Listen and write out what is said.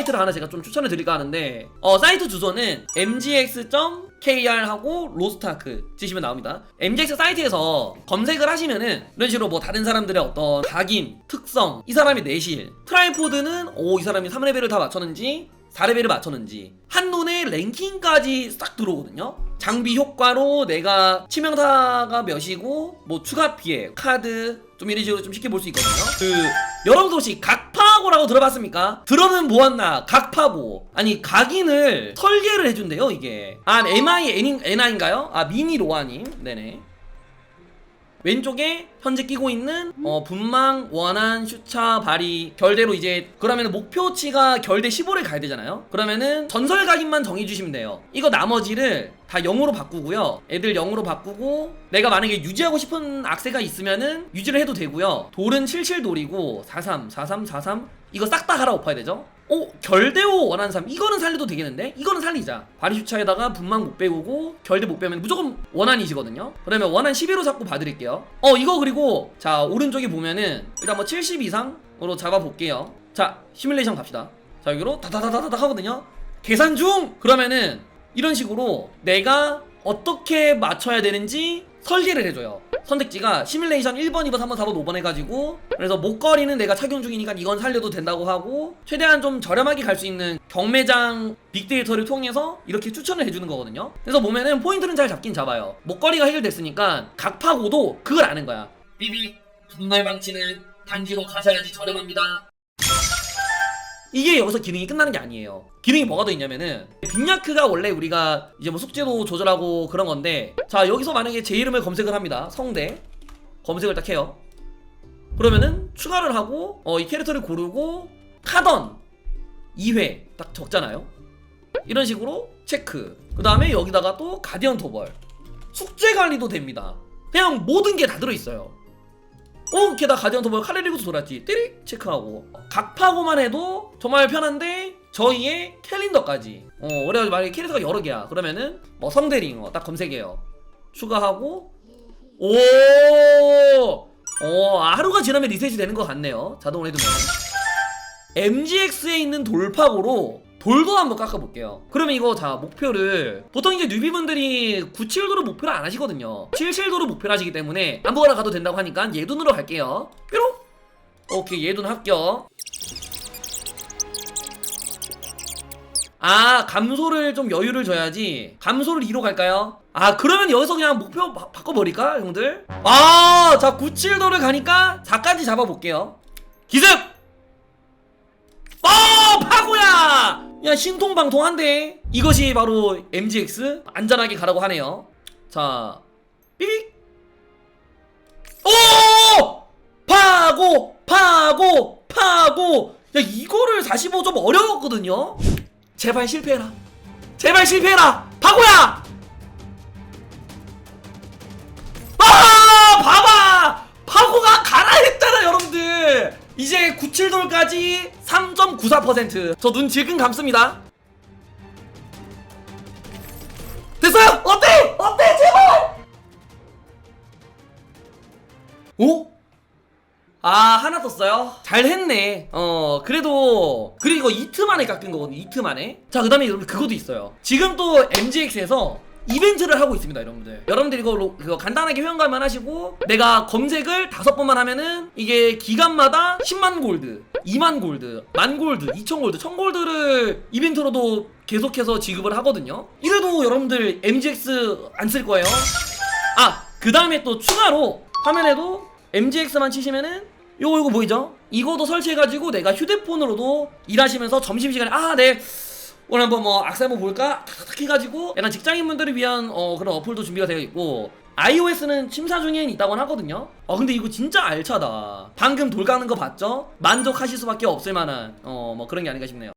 사이트를 하나 제가 좀 추천을 드릴까 하는데 어 사이트 주소는 mgx.kr 하고 로스트아크 치시면 나옵니다. MGX 사이트에서 검색을 하시면은 이런 식으로 뭐 다른 사람들의 어떤 각인, 특성, 이 사람이 내실, 트라이포드는 오 이 사람이 3레벨을 다 맞췄는지 4레벨을 맞췄는지 한눈에 랭킹까지 싹 들어오거든요. 장비 효과로 내가 치명타가 몇이고 뭐 추가 피해, 카드 좀 이런 식으로 좀 쉽게 볼 수 있거든요. 그 여러분도 혹시 각 파고라고 들어봤습니까? 들어는 모았나? 각파고. 아니 각인을 설계를 해준대요 이게. 아 MI N, NI인가요? 아 미니 로아님. 네네 왼쪽에 현재 끼고 있는 어, 분망, 원한, 슈차, 바리 결대로 이제 그러면 목표치가 결대 15를 가야 되잖아요. 그러면은 전설 각인만 정해 주시면 돼요. 이거 나머지를 다 0으로 바꾸고요. 애들 0으로 바꾸고 내가 만약에 유지하고 싶은 악세가 있으면은 유지를 해도 되고요. 돌은 77돌이고 43, 43, 43 이거 싹 다 갈아 엎어야 되죠 오 결대호 원한삼 이거는 살려도 되겠는데? 이거는 살리자. 바리슈차에다가 분망 못 빼고 결대 못 빼면 무조건 원한이시거든요. 그러면 원한 11호 잡고 봐드릴게요. 어 이거 그리고 자 오른쪽에 보면은 일단 뭐 70 이상으로 잡아볼게요. 자 시뮬레이션 갑시다. 자 여기로 다다다다다 하거든요. 계산 중! 그러면은 이런 식으로 내가 어떻게 맞춰야 되는지 설계를 해줘요. 선택지가 시뮬레이션 1번, 2번, 3번, 4번, 5번 해가지고 그래서 목걸이는 내가 착용 중이니까 이건 살려도 된다고 하고 최대한 좀 저렴하게 갈 수 있는 경매장 빅데이터를 통해서 이렇게 추천을 해주는 거거든요. 그래서 보면은 포인트는 잘 잡긴 잡아요. 목걸이가 해결됐으니까 각 파고도 그걸 아는 거야. 비비 분말 방치는 단지로 가셔야지 저렴합니다 이게 여기서 기능이 끝나는 게 아니에요. 기능이 뭐가 더 있냐면은 빅야크가 원래 우리가 이제 뭐 숙제도 조절하고 그런 건데 자 여기서 만약에 제 이름을 검색을 합니다. 성대 검색을 딱 해요. 그러면은 추가를 하고 어, 이 캐릭터를 고르고 카던 2회 딱 적잖아요. 이런 식으로 체크. 그 다음에 여기다가 또 가디언 토벌 숙제 관리도 됩니다. 그냥 모든 게 다 들어있어요. 어, 걔나 가디언 토벌 칼레리고스 돌았지. 띠리 체크하고. 각파고만 해도 정말 편한데 저희의 캘린더까지. 어, 그래가지고 만약에 캐릭터가 여러 개야. 그러면은 뭐 성대링어 딱 검색해요. 추가하고 오, 어, 하루가 지나면 리셋이 되는 것 같네요. 자동으로 해두면. MGX에 있는 돌파고로 돌도 한번 깎아볼게요. 그러면 이거 자 목표를 보통 이제 뉴비분들이 97도로 목표를 안 하시거든요. 77도로 목표를 하시기 때문에 아무거나 가도 된다고 하니까 예둔으로 갈게요. 뾰로 오케이 예둔 합격. 아 감소를 좀 여유를 줘야지 감소를 2로 갈까요? 아 그러면 여기서 그냥 목표 바, 바꿔버릴까 형들? 아자 97도를 가니까 4까지 잡아볼게요 기습! 어 파고야! 야 신통방통한데. 이것이 바로 MGX 안전하게 가라고 하네요. 자 삐빅. 오! 파고 파고 파고. 야 이거를 45좀 어려웠거든요. 제발 실패해라. 제발 실패해라. 파고야 97돌까지 3.94%저 눈 질끈 감습니다. 됐어요? 어때? 어때? 제발! 오? 아 하나 떴어요? 잘했네. 어 그래도 그리고 이틀 만에 깎은 거거든요 이틀 만에. 자그 다음에 여러분 그것도 있어요. 지금 또 MGX에서 이벤트를 하고 있습니다 여러분들 여러분들 이거 로- 그거 간단하게 회원가입만 하시고 내가 검색을 다섯 번만 하면은 이게 기간마다 10만 골드 2만 골드 만 골드 2천 골드 1000 골드를 이벤트로도 계속해서 지급을 하거든요 이래도 여러분들 MGX 안 쓸 거예요 아, 그 다음에 또 추가로 화면에도 MGX만 치시면은 요거 요거 보이죠? 이거도 설치해가지고 내가 휴대폰으로도 일하시면서 점심시간에 아, 네. 오늘 한번 뭐 악세 한번 볼까? 탁탁 해가지고 약간 직장인분들을 위한 어, 그런 어플도 준비가 되어 있고 iOS는 심사 중에 있다고 하거든요. 어 근데 이거 진짜 알차다. 방금 돌 까는 거 봤죠? 만족하실 수밖에 없을 만한 어 뭐 그런 게 아닌가 싶네요.